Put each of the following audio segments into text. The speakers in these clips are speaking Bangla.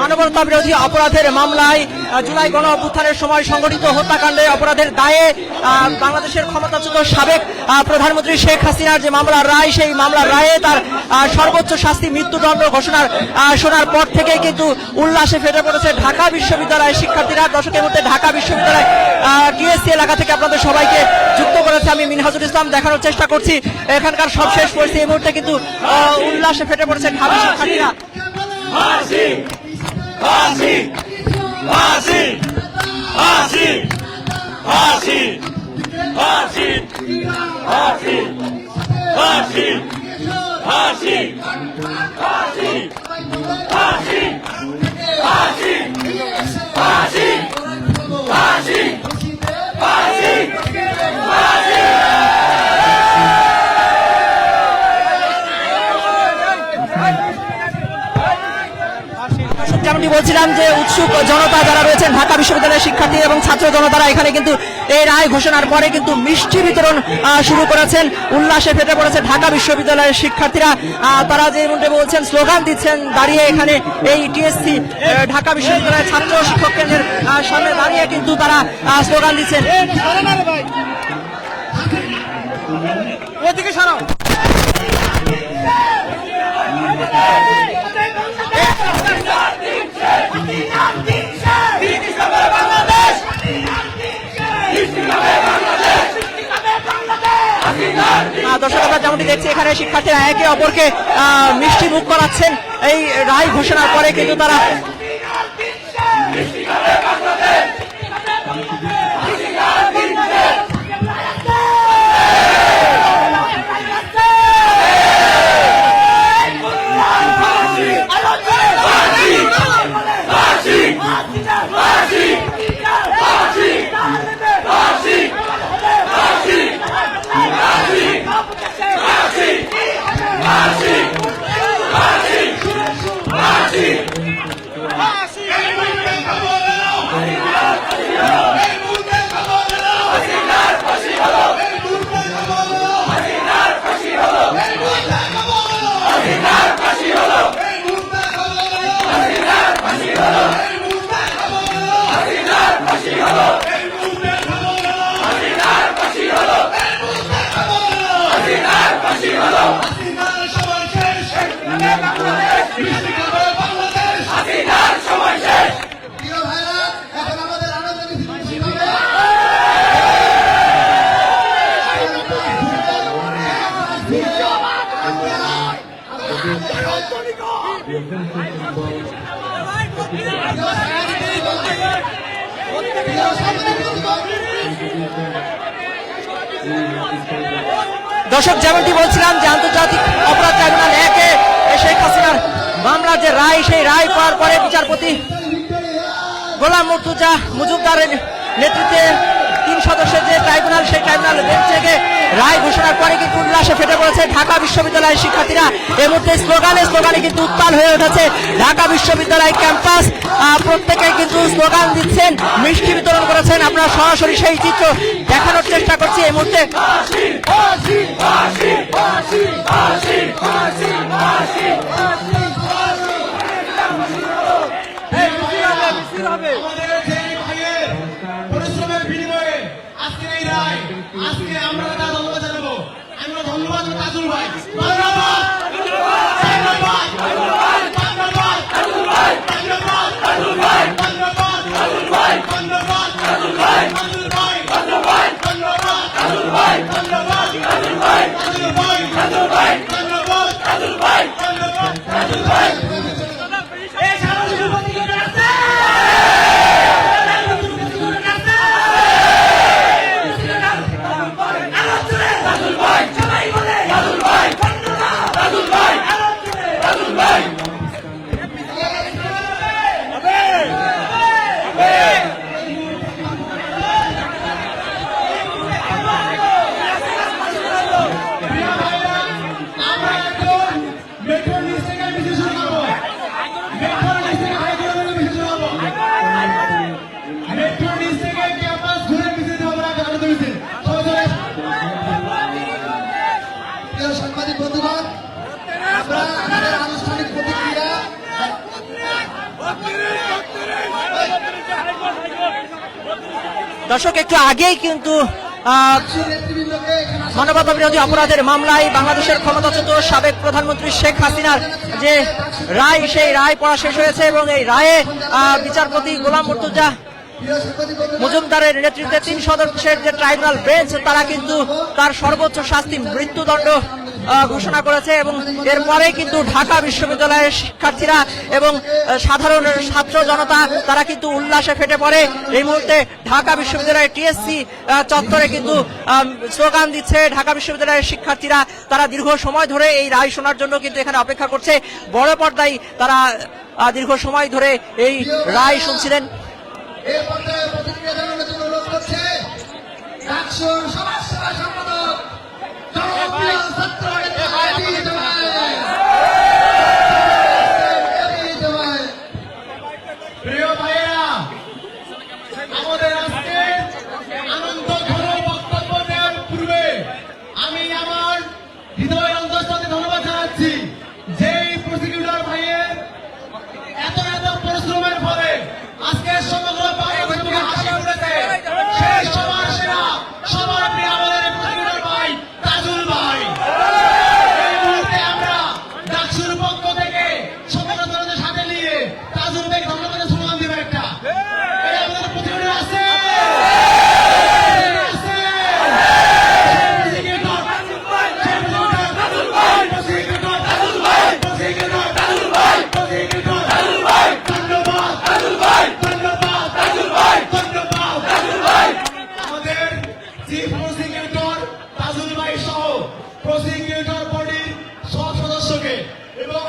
মানবতা বিরোধী অপরাধের মামলায় জুলাই গণ অভ্যুত্থানের সময় সংগঠিত হত্যাকাণ্ডে অপরাধের দায়ে বাংলাদেশের ক্ষমতাচ্যুত সাবেক প্রধানমন্ত্রী শেখ হাসিনার যে মামলার রায়, সেই মামলার রায়ে তার সর্বোচ্চ শাস্তি মৃত্যুদণ্ড ঘোষণার শোনার পর থেকেই কিন্তু উল্লাসে ফেটে পড়েছে ঢাকা বিশ্ববিদ্যালয়ের শিক্ষার্থীরা। দশকের মধ্যে ঢাকা বিশ্ববিদ্যালয় টিএসসি এলাকা থেকে আপনাদের সবাইকে যুক্ত করেছে আমি মিনহাজুল ইসলাম। দেখানোর চেষ্টা করছি এখানকার সবশেষ পরিস্থিতি। এই মুহূর্তে কিন্তু উল্লাসে ফেটে পড়েছে ঢাকা শিক্ষার্থীরা। ফাঁসি ফাঁসি ফাঁসি ফাঁসি ফাঁসি ফাঁসি ফাঁসি ফাঁসি ফাঁসি ফাঁসি ফাঁসি ফাঁসি ফাঁসি ফাঁসি ফাঁসি বলছিলাম যে উৎসুক জনতা যারা রয়েছেন, ঢাকা বিশ্ববিদ্যালয়ের শিক্ষার্থী এবং ছাত্র জনতারা এখানে কিন্তু এই রায় ঘোষণার পরে কিন্তু মিষ্টি বিতরণ শুরু করেছেন, উল্লাসে ফেটে পড়েছে ঢাকা বিশ্ববিদ্যালয়ের শিক্ষার্থীরা। তারা যে মুহূর্তে বলছেন, স্লোগান দিচ্ছেন, দাঁড়িয়ে এখানে এই টিএসসি ঢাকা বিশ্ববিদ্যালয়ের ছাত্র শিক্ষক কেন্দ্রের সামনে দাঁড়িয়ে কিন্তু তারা স্লোগান দিচ্ছেন। ওদিকে দর্শক যেমনটি দেখছি, এখানে শিক্ষার্থীরা একে অপরকে মিষ্টি মুখ করাচ্ছেন। এই রায় ঘোষণার পরে কিন্তু তারা দর্শক, যেমনটি বলছিলাম যে আন্তর্জাতিক অপরাধ ট্রাইব্যুনাল একে শেখ হাসিনার মামলার যে রায়, সেই রায় পাওয়ার পরে বিচারপতি গোলাম মুর্তুজা মজুমদারের নেতৃত্বে তিন সদস্যের যে ট্রাইব্যুনাল, সেই ট্রাইব্যুনাল বেঞ্চ রায় ঘোষণার পরে কিন্তু উল্লাসে ফেটে পড়েছে ঢাকা বিশ্ববিদ্যালয়ের শিক্ষার্থীরা এর মধ্যে স্লোগানে স্লোগানে কিন্তু উত্তাল হয়ে উঠেছে ঢাকা বিশ্ববিদ্যালয় ক্যাম্পাস প্রত্যেকে কিন্তু স্লোগান দিচ্ছেন মিষ্টি বিতরণ করেছেন আমরা সরাসরি সেই চিত্র দেখানোর চেষ্টা করছি এই মুহূর্তে দর্শক, একটু আগেই কিন্তু মানবতা বিরোধী অপরাধের মামলায় বাংলাদেশের ক্ষমতাচ্যুত সাবেক প্রধানমন্ত্রী শেখ হাসিনার যে রায়, সেই রায় পড়া শেষ হয়েছে এবং এই রায়ে বিচারপতি গোলাম মুর্তুজা মজুমদারের নেতৃত্বে তিন সদস্যের যে ট্রাইব্যুনাল বেঞ্চ, তারা কিন্তু তার সর্বোচ্চ শাস্তি, মৃত্যুদণ্ড ঘোষণা করেছে এবং এরপরে কিন্তু ঢাকা বিশ্ববিদ্যালয়ের শিক্ষার্থীরা এবং সাধারণ ছাত্র জনতা, তারা কিন্তু উল্লাসে ফেটে পড়ে। এই মুহূর্তে ঢাকা বিশ্ববিদ্যালয়ের টিএসসি চত্বরে কিন্তু স্লোগান দিচ্ছে ঢাকা বিশ্ববিদ্যালয়ের শিক্ষার্থীরা। তারা দীর্ঘ সময় ধরে এই রায় শোনার জন্য কিন্তু এখানে অপেক্ষা করছে। বড় পর্দায় তারা দীর্ঘ সময় ধরে এই রায় শুনছিলেন। সম্পাদক প্রিয় ভাইয়েরা এবং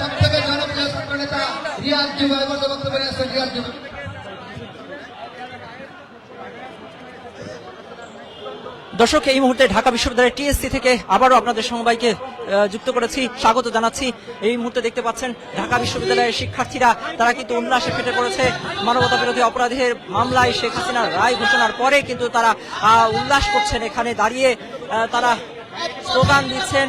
সব থেকে জনপ্রিয় ছাত্র নেতা রিয়াজ জুবাই পর্যায়ে বক্তব্য রিয়াজ জুবাই দর্শক, এই মুহূর্তে ঢাকা বিশ্ববিদ্যালয়ের টিএসসি থেকে আবারও আপনাদের সবাইকে যুক্ত করেছি, স্বাগত জানাচ্ছি। এই মুহূর্তে দেখতে পাচ্ছেন ঢাকা বিশ্ববিদ্যালয়ের শিক্ষার্থীরা, তারা কিন্তু উল্লাসে ফেটে পড়েছে। মানবতা বিরোধী অপরাধের মামলায় শেখ হাসিনার রায় ঘোষণার পরে কিন্তু তারা উল্লাস করছেন এখানে দাঁড়িয়ে। তারা স্লোগান দিচ্ছেন।